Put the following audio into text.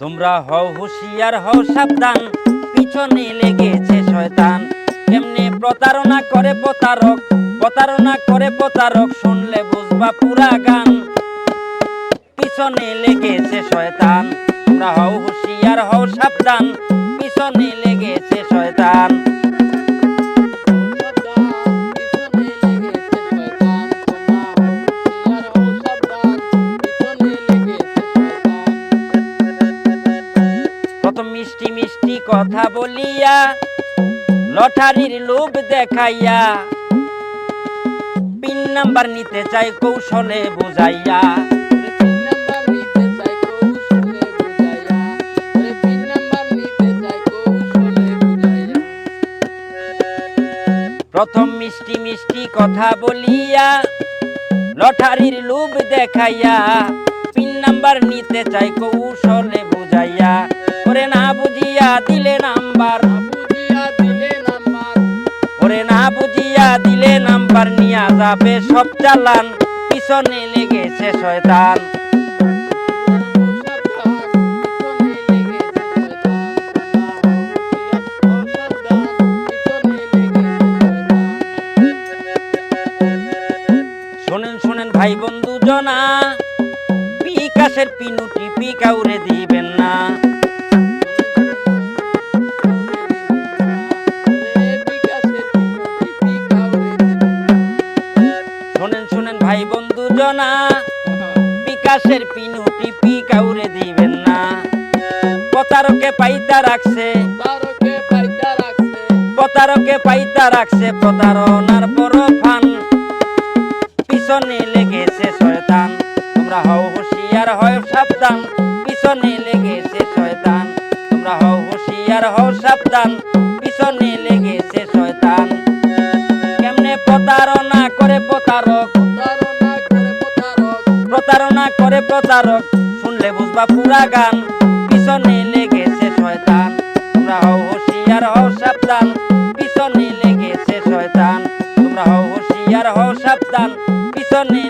তোমরা হও হুশিয়ার, হও সাবধান, পিছনে লেগেছে শয়তান। এমনি প্রতারণা করে প্রতারক, প্রতারণা করে প্রতারক, শুনলে বুঝবা পুরা গান। পিছনে লেগেছে শয়তান, তোমরা হও হুশিয়ার, হও সাবধান, পিছনে লেগেছে শয়তান। মিষ্টি কথা বলিয়া, লটারির লোভ দেখাইয়া, পিন নাম্বার নিতে চাই কৌশলে বুঝাইয়া। প্রথম মিষ্টি মিষ্টি কথা বলিয়া, লটারির লোভ দেখাইয়া, পিন নাম্বার নিতে চাই কৌশলে নাম্বার নিয়া যাবে সব চালান। পিছনে লেগেছে শয়তান। শোনেন শোনেন ভাই বন্ধু জনা, বিকাশের পিনুটি পি কাউরে দিবেন না। ভাই বন্ধু জনা বিকাশের পিনুটি পি কাউরে দিবেন না। প্রতারকে পাইতা রাখছে প্রতারকে পাইতা রাখছে। প্রতারণার বড় ফান পিছনে লেগেছে শয়তান তোমরা হও হুঁশিয়ার হও সাবধান। পিছনে লেগেছে শয়তান তোমরা হও হুঁশিয়ার হও সাবধান। পিছনে লেগেছে শয়তান। কেমনে প্রতারণা করে প্রতারক, শুনলে বুঝবা পুরা গান। পিছনে লেগেছে শয়তান, তোমরা হও হুঁশিয়ার, হও সাবধান। পিছনে লেগেছে শয়তান, তোমরা হও হুঁশিয়ার, হও সাবধান। পিছনে